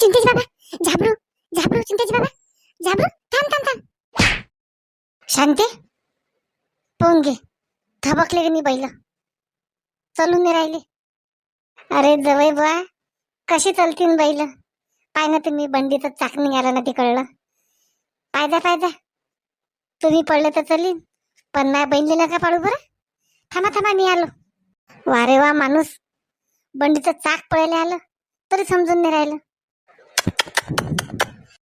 चिंतेश बाबा झाबरू झाबरू चिंतेश बाबा झाबरू थांब थांब थांब. शांते पाहून घे. थबकले की बैल. चलून नाही राहिले. अरे जवळ बुवा. कशी चलतीन बैल? पाय ना तुम्ही बंडीचं चाक निघालं ना ते कळलं पायदा पायदा तुम्ही पडले तर चलीन. पण नाही बहिणीला का पाडू बरं? थांबा थांबा मी आलो. वारे वा माणूस. बंडीचं चाक पळायला आलं तरी समजून नाही राहिलं.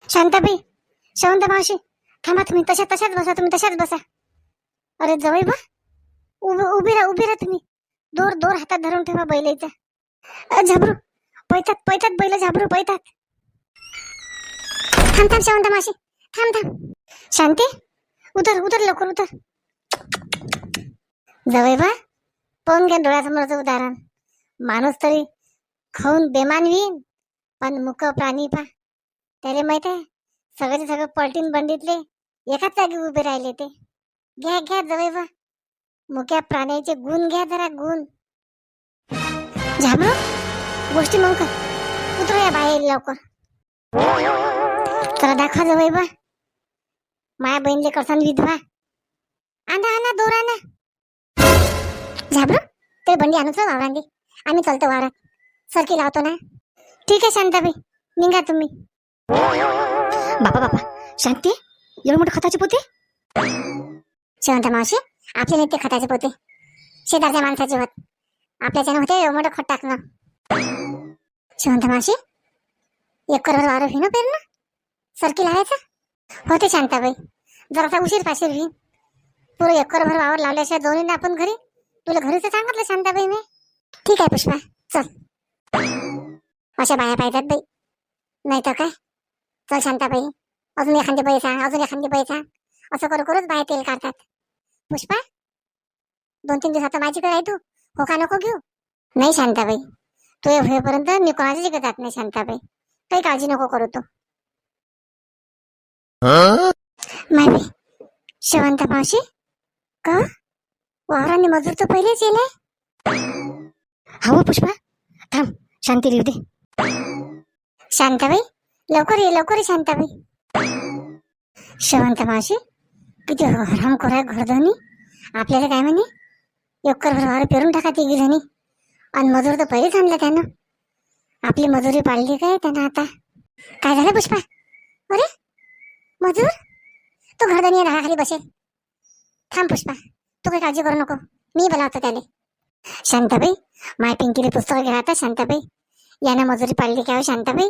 शांताबाई शांत मावशी थांबा तुम्ही तशा तशाच बसा तुम्ही तशाच बसा. अरे जवळ बा. उभी उभी राहा उभी राहा तुम्ही. दोर दोर हातात धरून ठेवा बैलाचा झाबरू पैतात पैतात बैल झाबरू पैतात थांब थांब शांत मावशी थांब थांब. शांती उतर उतर लवकर उतर. जवळ बा. पाहून घ्या डोळ्यासमोरचं उदाहरण. माणूस तरी खाऊन बेमान होईन पण मुक प्राणी पा त्याला माहीत आहे सगळ्याचे सगळं पलटीन बंडीतले एकाच जागी उभे राहिले ते. घ्या घ्या जवळ बा मुक्या प्राण्याचे गुण घ्या जरा गुण. झाबरू गोष्टी मग कर. उतरूया बाहेर लवकर. तर दाखवा जवळ बा. माया बहिणीले करसान विधवा. आणा आणा दोर आणा. झाबरू? ते बंडी आणूच वावरांदी आम्ही चलतो वावरात. सरकी लावतो ना. ठीक आहे शांताबाई. निघा तुम्ही. बापा बापा. शांती? एवढे मोठे खताचे पोते? शेवंत मावशी आपले नाही ते खताचे पोते. शेजारच्या माणसाचे होत. आपल्याच्यानं होते एवढं मोठं खत टाकणं. शेवंत मावशी एक करोड वारं होईन पेर ना? सरकी लावायचं? होते शांताबाई. जरासा उशीर पाशीर होईन पुरं एकर भर वावर लावल्याशिवाय जाऊन ना आपण घरी तुला घरीच सांगितलं शांताबाई मी? ठीक आहे पुष्पा चल. अशा बाया पाहिजेत बाई. नाही तर काय? चल शांताबाई अजून एखादी बाई सांग अजून एखादी बाई सांग असं करू करूच बाया तेल काढतात. पुष्पा दोन तीन दिवसात माझीकडे आहे तू. हो का नको घेऊ? नाही शांताबाई. तू होईपर्यंत मी कोणाच्या जिकडे जात नाही शांताबाई. काही काळजी नको करू तू. माय शेवंत मावशी? का? वावराने मजूर तर पहिलेच येले हो? पुष्पा. थांब शांती लिहू दे. शांताबाई लवकर ये लवकर ये शांताबाई. शेवंत मावशी किती हराम खोरा घरधोनी. आपल्याला काय म्हणे? एकर भर पेरून टाका तिघी जणी. आणि मजूर तर पहिलेच आणलं त्यानं. आपली मजुरी पाडली काय त्यानं आता? काय झालं पुष्पा? अरे मजूर? तो घरधनी खाली बसेल. थांब पुष्पा. तू काही काळजी करू नको. मी बोलावतो त्याले. शांताबाई माय पिंकीले पुस्तक घ्या आता शांताबाई. यानं मजुरी पाडली काय शांताबाई.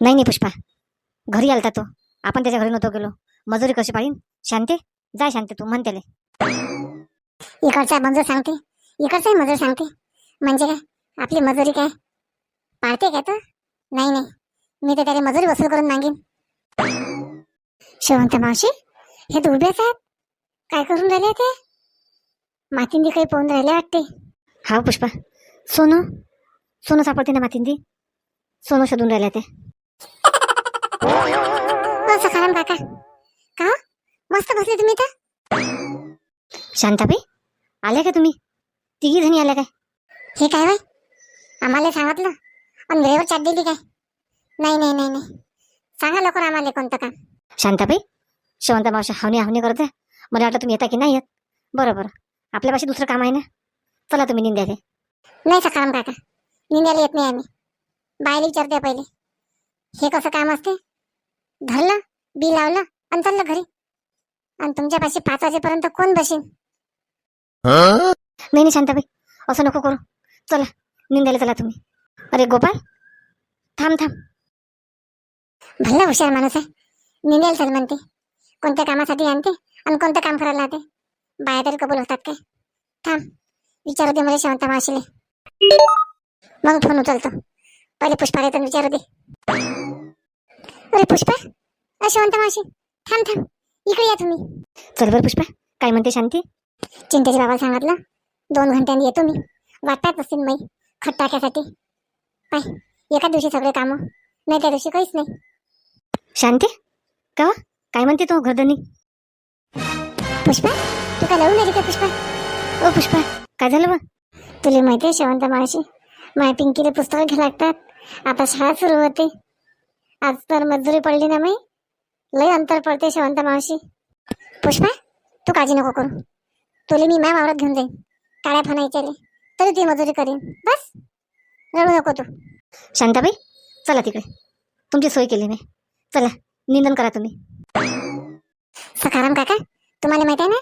नाही नाही पुष्पा. घरी आलता तो. आपण त्याच्या घरी नव्हतो गेलो. मजुरी कशी पाडीन? शांते? जाय शांते तू म्हण त्याले. इकडचा मजूर सांगते. इकडचाही मजूर सांगते. म्हणजे काय? आपली मजुरी काय? पाळते काय तर नाही नाही. मी तर त्याला मजुरी वसूल करून मागेन. शेवंत मावशी हे उभेच आहेत काय करून राहिले ते? मातिंदी काही पाहून राहिले वाटते? हा पुष्पा. सोनू? सोनू सापडते ना मातिंदी? सोनू शोधून राहिल्या ते हो, सखाराम काका. का हो? मस्त बसले तुम्ही तर शांताबाई आल्या का तुम्ही? तिघी जणी आल्या काय? हे काय बाई? आम्हाला सांगितलं. आणि वेळेवर चाट दिली काय? नाही नाही नाही नाही. सांगा लवकर आम्हाला कोणतं काम. शांताबाई शेवंता मावशी हावणी हावणी करते. मला वाटलं तुम्ही येता की नाही येत. बरं बरं. आपल्यापाशी दुसरं काम आहे ना? चला तुम्ही निंद्याले. नाही सकाराम काका. निंद्याला येत नाही आम्ही. बायला विचारते पहिले. हे कसं काम असते? धरलं बी लावलं आणि चाललं घरी. आणि तुमच्यापाशी पाच वाजेपर्यंत कोण बसेन? नाही नाही शांताबाई. असं नको करू. चला निंद्याला चला तुम्ही. अरे गोपाल. थांब थांब. भल्ला हुशार माणूस आहे. निंद्याला चल म्हणते. कोणत्या कामासाठी आणते आणि कोणतं काम करायला लावते? बाया तरी कबूल होतात काय? थांब विचारू दे मला शेवंता मावशीले. मग फोन उचलतो. पहिले पुष्पा येतो विचारू दे. अरे पुष्पा अ शेवंता मावशी थांब थांब इकडे या तुम्ही. चल बरं पुष्पा काय म्हणते शांती? चिंतेच्या बाबाला सांगितलं दोन घंट्यांनी येतो मी. वाटतात असतील मै खत टाक्यासाठी पाय एका दिवशी सगळे कामं नाही त्या दिवशी काहीच नाही. शांती का काय म्हणते तो घरधनी? पुष्पा तू काय लावून का पुष्पा? ओ पुष्पा काय झालं बा? तुला माहिती आहे शेवंत मावशी माय पिंकीला पुस्तकं घ्या लागतात. आता शाळा सुरू होते. आज तर मजुरी पडली ना मी लय अंतर पडते शेवंत मावशी. पुष्पा तू काळजी नको करू. तुले मी माय वावरात घेऊन जाईन. काळ्या फणायच्याले तरी ती मजुरी करीन. बस. रडू नको तू. शांताबाई चला तिकडे. तुमची सोय केली मी. चला निंदन करा तुम्ही. सकाराम काका तुम्हाला माहीत आहे ना?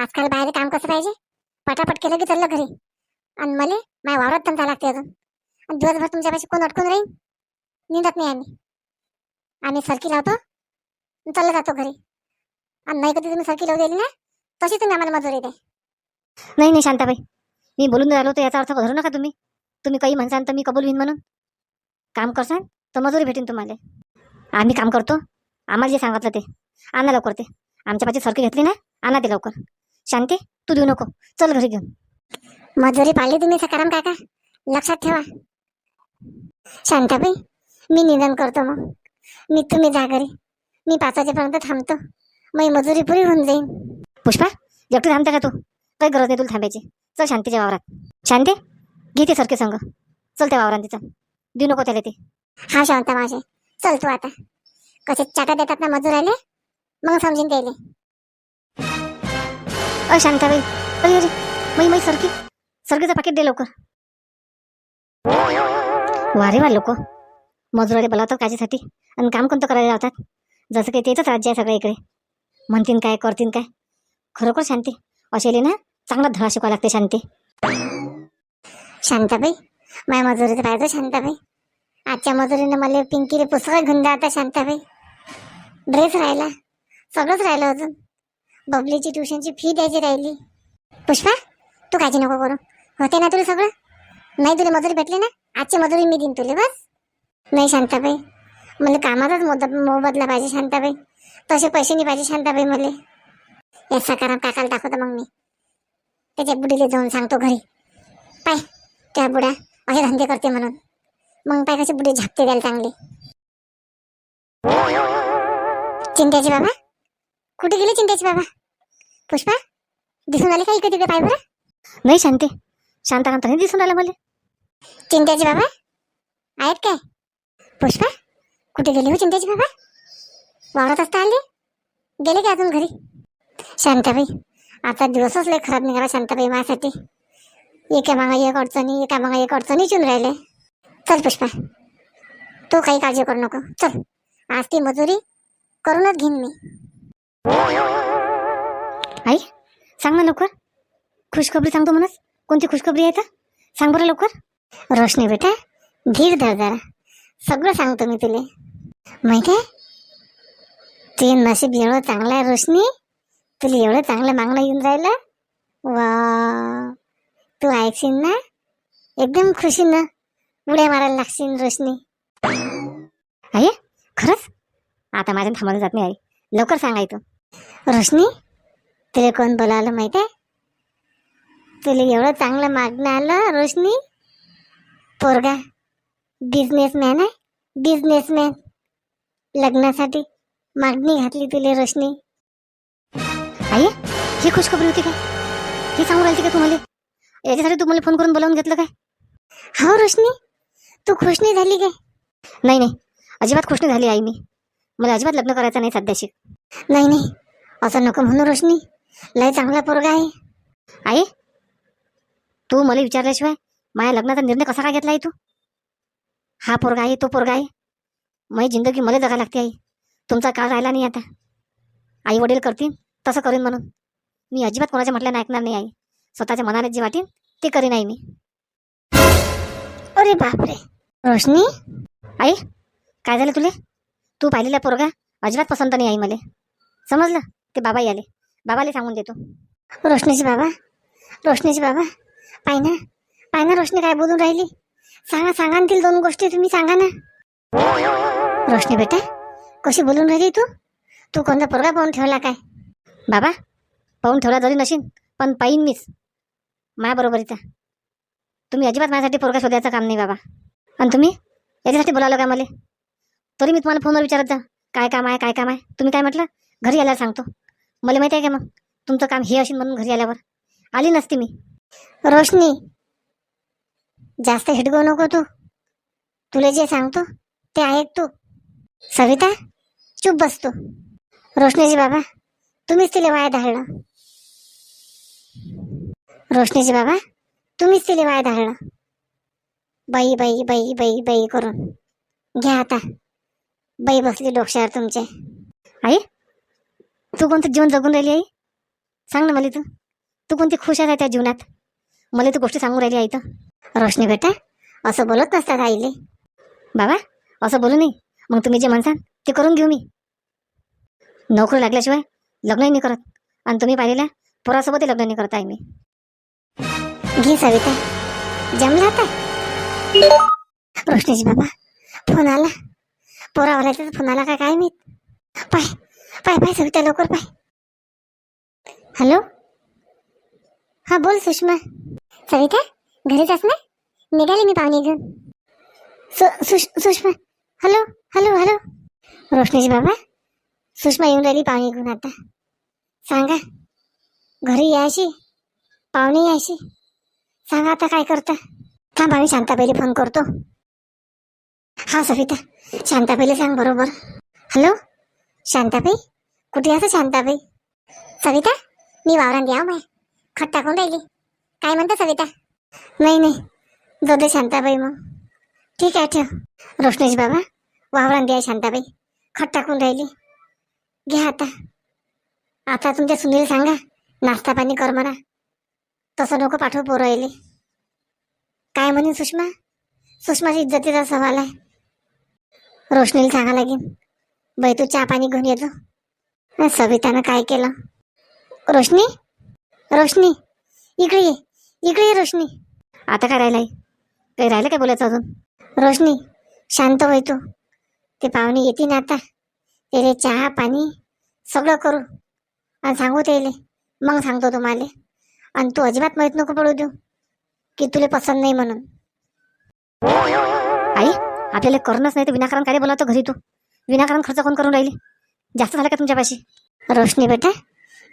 आजकाल बाहेर काम कसं पाहिजे? पटापट केलं की चाललं घरी. आणि मला माझ्या वावरात पण लागते अजून. आणि दिवसभर तुमच्यापाशी कोण अटकून राहील निंदत नाही आम्ही. आम्ही सरकी लावतो चाललं जातो घरी. आणि नाही कधी तुम्ही सरकी लावू दिली ना तशी तुम्ही आम्हाला मजुरी द्या. नाही नाही शांताबाई. मी बोलून राहिलो तर याचा अर्थ धरू नका तुम्ही. तुम्ही काही म्हणसान तर मी कबूल होईन म्हणून. काम करसान तर मजुरी भेटेन तुम्हाला. आम्ही काम करतो. आम्हाला जे सांगितलं ते. आणा लवकर ते. आमच्या पाशी सरकी घेतली ना आणा ते लवकर. शांती तू देऊ नको. चल घरी घेऊन. मजुरी पाळली तुम्ही सकाराम काका? लक्षात ठेवा. शांताबाई मी निधन करतो मग. मी तुम्ही जा घरी. मी पाच वाजेपर्यंत थांबतो. मग मजुरी पुरी होऊन जाईन. पुष्पा एकटी थांबते का तू? काही गरज नाही तुला थांबायची. चल शांतीच्या वावरात. शांती घे ते सरके संग. चल त्या वावरात तिचं देऊ नको त्याला ते. हा शांता माझे चल तू आता. कसे चाटा देतात ना मजूर आले मग समजून द्यायले अ शांताबाई. अरे अरे. मै मै सरकी सरकीचं पाकिट दे लवकर. वारे वा लोक. मजुराले बोलावतात काजीसाठी. आणि काम कोणतं करायला लावतात? जसं काही तेच राज्य आहे सगळं इकडे. म्हणतीन काय करतीन काय? खरोखर शांती. असेल ना चांगला धडा शिकवा लागते शांती. शांताबाई माय मजुरीचं पाहिजे शांताबाई. आजच्या मजुरीनं मला पिंकीले पुस्तक घेऊन द्या शांताबाई. ड्रेस राहिला. सगळंच राहिलं अजून. बबलीची ट्युशनची फी द्यायची राहिली. पुष्पा तू काळजी नको करू. होते ना तुला सगळं? नाही तुला मजुरी भेटली ना? आजची मजुरी मी देईन तुला बस. नाही शांताबाई. मला कामाचाच मोद मोबदला पाहिजे शांताबाई. तसे पैसे नाही पाहिजे शांताबाई मला. या सकाराम काकाला दाखवतो मग मी. त्याच्या बुडीला जाऊन सांगतो घरी. पाय त्या बुड्या असे धंदे करते म्हणून. मग पाय कसे बुडी झापते द्यायला चांगले. चिंत्याची बाबा? कुठे गेले चिंत्याची बाबा? पुष्पा दिसून आले का इकडे तिकडे पाय बरं? नाही शांती. शांताकांत नाही दिसून आलं मला? चिंट्याचे बाबा? आहेत काय? पुष्पा कुठे गेले हो चिंट्याचे बाबा? वावरात असता आले? गेले का अजून घरी? शांताबाई आता दिवसच लय खराब निघाला शांताबाई माझ्यासाठी. एका मागा एक अडचणी एका मागा एक अडचणी चून राहिले. चल पुष्पा तू काही काळजी करू नको. चल आज ती मजुरी करूनच घेईन मी. आई सांग ना लवकर. खुशखबरी सांगतो म्हणस कोणती खुशखबरी आहे तर? सांग बरं लवकर. रोशनी बेटा धीर धर जरा. सगळं सांगतो मी तुले. माहिती आहे? ते नशीब एवढं चांगलं आहे रोशनी. तुला एवढं चांगलं मागणं येऊन राहिलं वा तू ऐकशील ना? एकदम खुशीनं उड्या मारायला लागशील रोशनी. आई खरंच? आता माझ्या थांबवलं जात नाही आई. लवकर सांगाय तू. रोशनी तुला कोण बोलावलं माहीत आहे तुला एवढं चांगलं मागणं आलं रोशनी. पोरगा बिझनेसमॅन आहे बिझनेसमॅन लग्नासाठी मागणी घातली तुले रोशनी. आई ही खुशखबरी होती काय हे सांगू राहिली का तुम्हाला याच्यासाठी तुम्हाला फोन करून बोलावून घेतलं काय? हो रोशनी. तू खुश नाही झाली काय? नाही नाही. अजिबात खुश नाही झाली आई मी. मला अजिबात लग्न करायचं नाही सध्याशी. नाही नाही. असं नको म्हणू रोशनी. लय चांगला पोरगा आहे. आई तू मला विचारल्याशिवाय माझ्या लग्नाचा निर्णय कसा काय घेतला आहे तू? हा पोरगा आहे तो पोरगा आहे. माझी जिंदगी मला जगा लागते आई. तुमचा काळ राहिला नाही आता. आई वडील करतील तसं करीन म्हणून. मी अजिबात कोणाच्या म्हटल्यानं ऐकणार नाही आई. स्वतःच्या मनाने जे वाटेन ते करीन आई मी. अरे बापरे. रोशनी? आई काय झालं तुले? तू पाहिलेला पोरगा अजिबात पसंत नाही आई मला. समजलं? ते बाबा आले. बाबाला सांगून देतो. रोशनीचे बाबा रोशनीचे बाबा पाय ना पाय ना रोशनी काय बोलून राहिली? सांगा सांगा ना दोन गोष्टी तुम्ही सांगा ना. रोशनी बेटा कशी बोलून राहिली तू? तू कोणता पोरगा पाहून ठेवला काय? बाबा पाहून ठेवला जरी नशीन पण पाहिन मीच. माया बरोबरीचा तुम्ही अजिबात माझ्यासाठी पोरगा शोधायचं काम नाही बाबा. आणि तुम्ही? याच्यासाठी बोलावलं का मला? तरी मी तुम्हाला फोनवर विचारत जा. काय काम आहे काय काम आहे? तुम्ही काय म्हटलं? घरी यायला सांगतो. मला माहिती आहे का मग? तुमचं काम हे असेल म्हणून घरी आल्यावर. आली नसती मी. रोशनी जास्त हिटगो नको तू. तुला जे सांगतो ते ऐक तू. सविता चुप बसतो रोशनीजी बाबा तुम्हीच तिला वाया धाडलं रोशनीजी बाबा तुम्हीच तिला वाया धाडलं बाई बाई बाई बाई बाई करून. घ्या आता. बाई बसली डोक्षावर तुमचे. आई? तू कोणतं जीवन जगून राहिली आई? सांग ना मला तू. तू कोणती खुश आहे त्या जीवनात? मला तू गोष्ट सांगून राहिली आई तर. रोशनी बेटा असं बोलत नसतात आईले. बाबा असं बोलू नाही मग तुम्ही जे म्हणसान ते करून घेऊ मी. नोकरी लागल्याशिवाय लग्नही नाही करत. आणि तुम्ही पाहिलेल्या पोरासोबतही लग्न नाही करत आहे मी. घे सविता. जमला आता? रोशनीजी बाबा फोन आला. पोरावाल्याचा फोन आला का काय मी पाय. पाय पाय सविता लवकर पाय. हॅलो? हा बोल सुषमा. सविता घरीच अस ना? निघाले मी पाहुणे घेऊन. सु- सुष- Sushma. Hello hello hello. Roshniji बाबा सुषमा येऊन राहिली पाहुणे घेऊन आता. सांगा घरी यायची पाहुणे यायची सांगा आता काय करता? थांब आम्ही शांताबाईला फोन करतो. हा सविता. शांताबाईला सांग बरोबर. हॅलो? शांताबाई? कुठे असं शांताबाई? सविता मी वावरात या हो माय. खट टाकून राहिली? काय म्हणता सविता? नाही नाही. जाऊ दे शांताबाई मग. ठीक आहे ठेव. रोशनेश बाबा वावरात द्या शांताबाई. खट टाकून राहिली? घ्या आता. आता तुमच्या सुनील सांगा नाश्ता पाणी कर म्हणा. तसं नको पाठवू पोरं येईल काय म्हणेन सुषमा? सुषमाची इज्जतीचा सवाल आहे. रोशनीला सांगा लागेल बाई तू चहा पाणी घेऊन येतो सवितानं काय केलं? रोशनी? रोशनी इकडे ये इकडे ये रोशनी. आता काय राहिलंय? काही राहिलं काय बोलायचं अजून? रोशनी शांत होय तू. ते पाहुणे येतील आता. त्याले चहा पाणी सगळं करू. आणि सांगू त्याले मग सांगतो तुम्हाला. आणि तू अजिबात माहीत नको पडू देऊ की तुला पसंत नाही म्हणून. आई आपल्याला करणंच नाही तर विनाकारण काय बोलावतो घरी तू? विनाकारण खर्च कोण करून राहिली? जास्त झालं का तुमच्यापाशी? रोशनी बेटा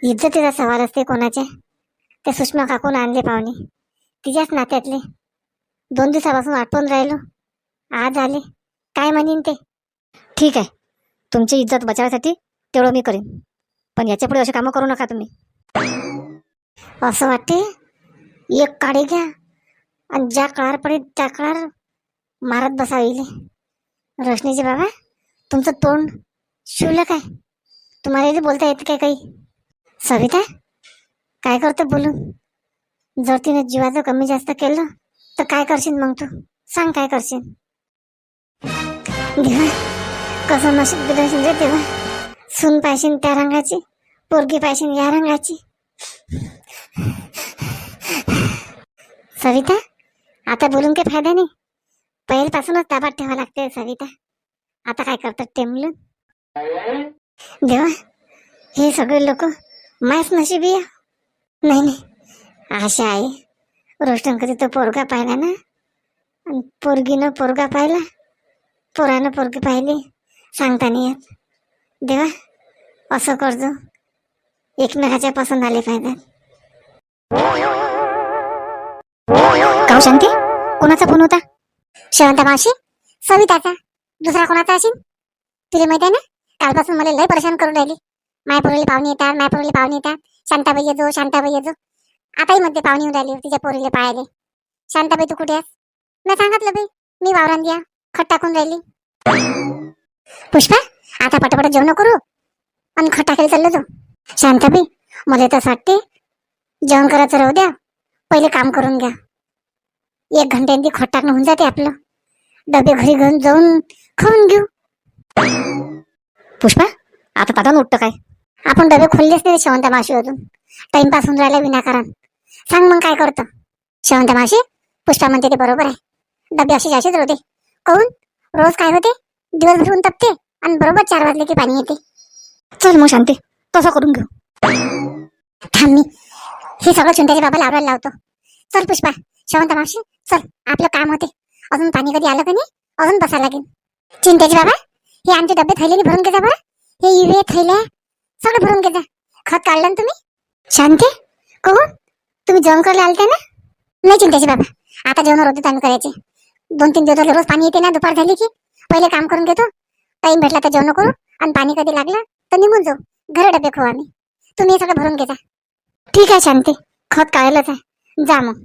इज्जतीचा सवाल असते कोणाचे? त्या सुषमा काकून आणले पाहुणे. तिच्याच नात्यातले. दोन दिवसापासून आठवून राहिलो. आज आले. काय म्हणीन ते? ठीक आहे. तुमची इज्जत बचावासाठी तेवढं मी करीन. पण याच्यापुढे असे कामं करू नका तुम्ही. असं वाटते? एक काढे घ्या. आणि ज्या कळार पडेल त्या कळार मारत बसावी. रोशनीचे बाबा तुमचं तोंड शिवलं काय? तुम्हाला इथे बोलता येतं काय काही? सविता काय करतो बोलून? जर तिने जीवाचं कमी जास्त केलं तर काय करशील मग तू? सांग काय करशील? देवा कसं नशीब दिलं रे तेव्हा सून पाहिजे त्या रंगाची पोरगी पाहिजे या रंगाची. सविता आता बोलून काही फायदा नाही. पहिल्यापासूनच ताबात ठेवा लागते सविता. आता काय करतात ते मुलं? देवा हे सगळे लोक मायच नशिबी आहे. नाही नाही. आशा आहे. रोष्टन कधी तो पोरगा पाहिला ना? आणि पोरगीनं पोरगा पाहिला? पोरानं पोरगी पाहिली? सांगता नाही येत. देवा असं करजो एकमेकाच्या पसंत आले पाहिजे काऊ शांती? कोणाचा फोन होता? शेवंता मावशी? सविताचा? दुसरा कोणाचा असेल? तुला माहिती आहे ना? कालपासून मला लय परेशान करून राहिली. मायपोरीला पाहुणे येतात मायपोरीला पाहुणे येतात. शांताबाई येतो शांताबाई येतो आताही मध्ये पाहुणे येऊन राहिली तिच्या पोरीला पाहायले. शांताबाई तू कुठे आहेस? मी सांगितलं बाई मी वावरान द्या खट टाकून राहिली. पुष्पा आता पटापट जेवण करू? आणि खट टाकायला चाललो तू शांताबाई मला तसं वाटते जेवण करायचं राहू द्या. पहिले काम करून घ्या. एक घंट्यांनी खट टाकणं होऊन जाते आपलं. डबे घरी घेऊन जाऊन खाऊन घेऊ. पुष्पा आता ताटान उठतं काय. आपण डबे खोललेच नाही शेवंता माशी अजून टाइमपास होऊन राहिला विनाकारण. सांग मग काय करतं. शेवंता माशी पुष्पा म्हणते ते बरोबर आहे. डबे असे जाशीच होते कहून? रोज काय होते? दिवसभर ऊन तपते आणि बरोबर चार वाजले की पाणी येते. चल मग शांती तसं करून घेऊ. थांब मी. हे सगळं चिंताच्या बाबा आवरायला लावतो. चल पुष्पा शेवंता मावशी चल. आपलं काम होते. अजून पाणी कधी आलं का नाही? अजून बसायला लागेल. चिंतेचे बाबा हे आमचे डबे थैल्याने भरून घेजा बरं. हे इवे थैल्या सगळं भरून घेजा खत काढलं ना तुम्ही? शांती कहो तुम्ही जेवण करायला आलते ना? नाही चिंतेचे बाबा आता जेवण होते आम्ही करायचे. दोन तीन दिवस रोज पाणी येते ना दुपार झाली की पहिले काम करून घेतो. टाइम भेटला तर जेवण करू आणि पाणी कधी लागलं तर निघून जाऊ. घर डबे खाऊ आम्ही. तुम्ही हे सगळं भरून घेता ठीक आहे शांती खत काढलंच आहे. जा मग.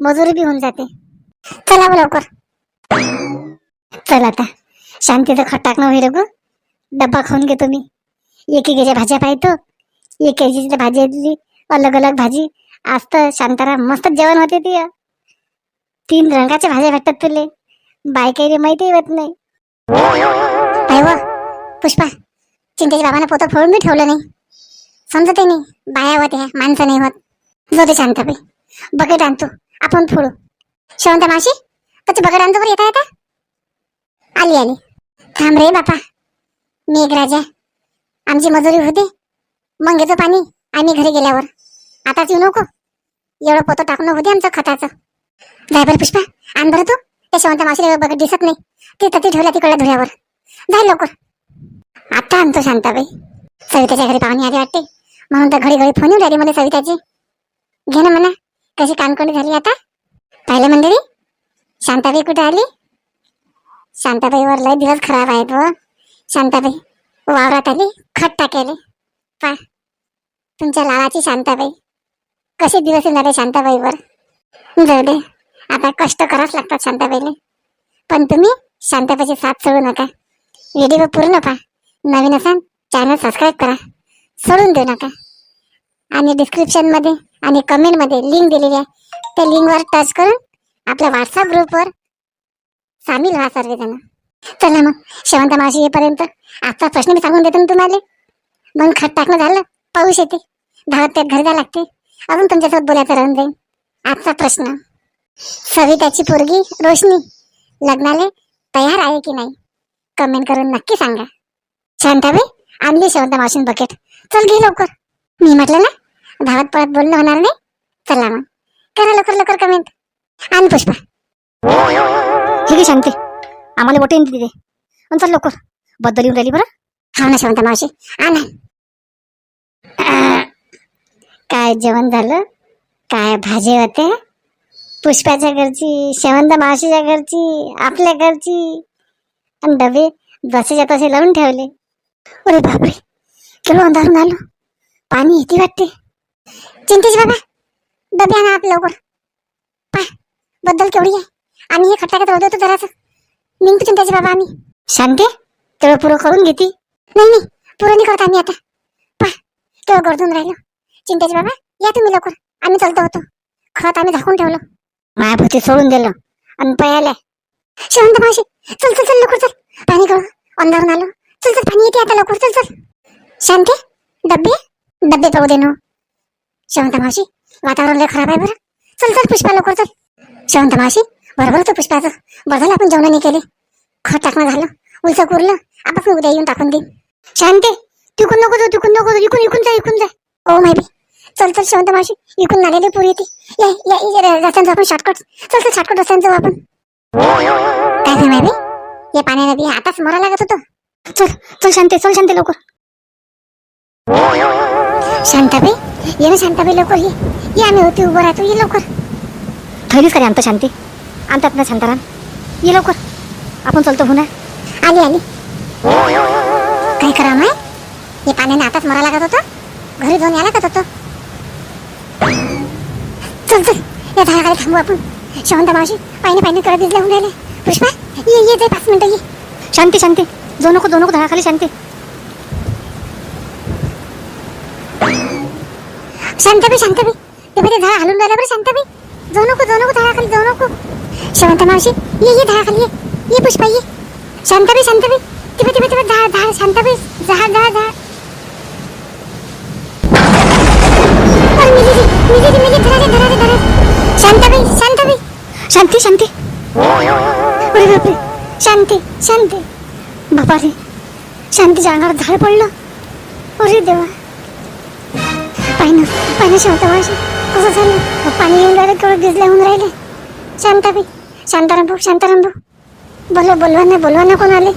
मजुरी बी होऊन जाते. चला लवकर. चल आता. शांतीचं खत टाकणं होईल ग. डब्बा खाऊन घेतो मी. एक एकीच्या भाज्या पाहतो. एक केजीची भाजी अलग अलग भाजी. आज तर शांताराम मस्त जेवण होते ती तीन रंगाच्या भाज्या भेटतात तुले. बायकाईले माहिती होत नाही. व पुष्पा चिंतेच्या बाबाने पोतं फोडून बी ठेवलं नाही. समजते नाही बाया होत्या माणसं नाही होत. जो ते शांताबाई. बकेट आणतो आपण फोडू. शेवंता मावशी त्याची बकेट येता येता आली आली. थांब रे बापा. मेघराजा आमची मजुरी होते. मग घेतो पाणी. आम्ही घरी गेल्यावर. आताच येऊ नको. एवढं पोतं टाकणं होते आमचं खताचं. जाय पुष्पा. आण बरं तू. त्या शेवंत मावशीला बघत दिसत नाही. ती तती ठेवल्या तिकडे धुऱ्यावर जाय लवकर. आता आणतो शांताबाई. सविताच्या घरी पाहुणे आली वाटते. म्हणून तर घडी घडी फोन येऊन राहिली मला सविताची. घे ना म्हणा. कशी कानकोंडी झाली आता? पाहिलं मंडळी? शांताबाई कुठे आली? शांताबाईवर लय दिवस खराब आहेत व. शांताबाई वावरात आली खट टाकेले पा तुमच्या लाळाची शांताबाई. कसे दिवस येणार आहे शांताबाईवर जाऊ दे आता कष्ट करावंच लागतात शांताबाईला. पण तुम्ही शांताबाईची साथ सोडू नका. व्हिडिओ पूर्ण पहा. नवीन असाल चॅनल सबस्क्राईब करा. सोडून देऊ नका. आणि डिस्क्रिप्शनमध्ये आणि कमेंटमध्ये लिंक दिलेली आहे. त्या लिंकवर टच करून आपल्या व्हॉट्सअप ग्रुपवर सामील व्हा सर्वजण. चला मग शेवंत मावशी येईपर्यंत आजचा प्रश्न मी सांगून देतो ना तुम्हाला. मग खत टाकणं झालं पाऊस येते. धावत त्यात घरी जायला लागते. अजून तुमच्यासोबत बोलायचं राहून जाईल. आजचा प्रश्न. सविताची पोरगी रोशनी लग्नाले तयार आहे की नाही? कमेंट करून नक्की सांगा. शांताबाई आणली शेवंत मावशीन बकेट चल घे लवकर. मी म्हटलं ना धावत पळत बोलणं होणार नाही? चला मग. करा लवकर लवकर कमेंट आणि पुष्पा. ठीक आहे शांती. आम्हाला मोठे तिथे आणि चल लवकर. बद्दल येऊन राहिली बरं. हा ना शेवंत मावशी. आण काय जेवण झालं? काय भाजी होते? पुष्पाच्या घरची शेवंत मावशीच्या घरची आपल्या घरची. आणि डबे जसेच्या तसे लावून ठेवले. अरे बापरे. किलो अंधारून आलो. पाणी येते वाटते. चिंतेच बाबा डबे आणा आप लवकर पा बद्दल केवढी आहे. आम्ही हे खट्टा राहू जरा जरासं. निघतो चिंताची बाबा आम्ही. शांती तेवढं पुरं करून घेते. नाही नाही पुरं नाही करत आम्ही आता. पा तेवढं गरजून राहिलो. चिंताचे बाबा या तुम्ही लवकर. आम्ही चालतो होतो. खत आम्ही झाकून ठेवलं. मायाभूती सोडून दिलं. आणि पयाल्या शांत मावशी चल चल चल लवकर चल. पाणी गळ अंधारून आलो. चल चल पाणी येते आता लवकर. चल चल. शांते डब्बे डब्बे पाहू दे ना शेवंत मावशी वातावरण लय खराब आहे बरं. चल चल पुष्पा लवकर चल. शेवंत मावशी बरोबर होतं पुष्पाचं? बरं झालं आपण जेवण नाही केले. खत टाकणं झालं. उलचं कुरलं. आपण उद्या येऊन टाकून देईन. शांते तिकून नको जाऊ तिकून नको जाऊ. इकून इकून जा इकून जा. हो, ओ माहिती चल चल शेवंत मावशी इकून नालेले पुरी येते या या या आपण शॉर्टकट चल चल शॉर्टकट रस्त्यांचं आपण. काय काय माहिती या पाण्याने बी आताच मरा लागत होतं. चल चल शांते चल शांते लवकर. शांताबाई ये ना शांताबाई लवकर ये. ये आम्ही होती उभं राहतो ये लवकर. थैलीच करे आमचं शांती. आणतात ना शांताराम ये लवकर. आपण चलतो हो ना आली आली. काय करा माय? हे पाण्याने आताच मरा लागत होतं. घरी जाऊन या लागत होतं. चल चल. या झाडाखाली थांबू आपण. शांत मावशी पाहिजे पाहिजे करत दिसल्या होऊन राहिले. पुष्पा ये ये जाय पाच मिनिटं ये. शांती शांती. जो नको जो नको झाडाखाली शांती. शांतबी शांताबाई. ते बरे झाड हलून राहिलं बरं शांतबी जाऊ नको जाऊ नको झाडाखाली जाऊ नको. शेवंत मावशी ये ये झाडाखाली ये. ये पुष्पा ये. शांताबाई शांतबी तिथे तिथे तिथे झाड झाड शांताबाई. झाड झाड झाड. शांती शांती. अरे बापरे. शांती शांती. बापा रे. शांतीच्या अंगावर झाड पडलं. अरे देवा. पाणी पाणी शेवता मावशी कसं झालं? पाणी येऊन राहिलं केवढं भिजल्या होऊन राहिले? शांताबाई शांताराम भाऊ शांताराम भाऊ बोलो बोलवा ना बोलवा ना कोण आले?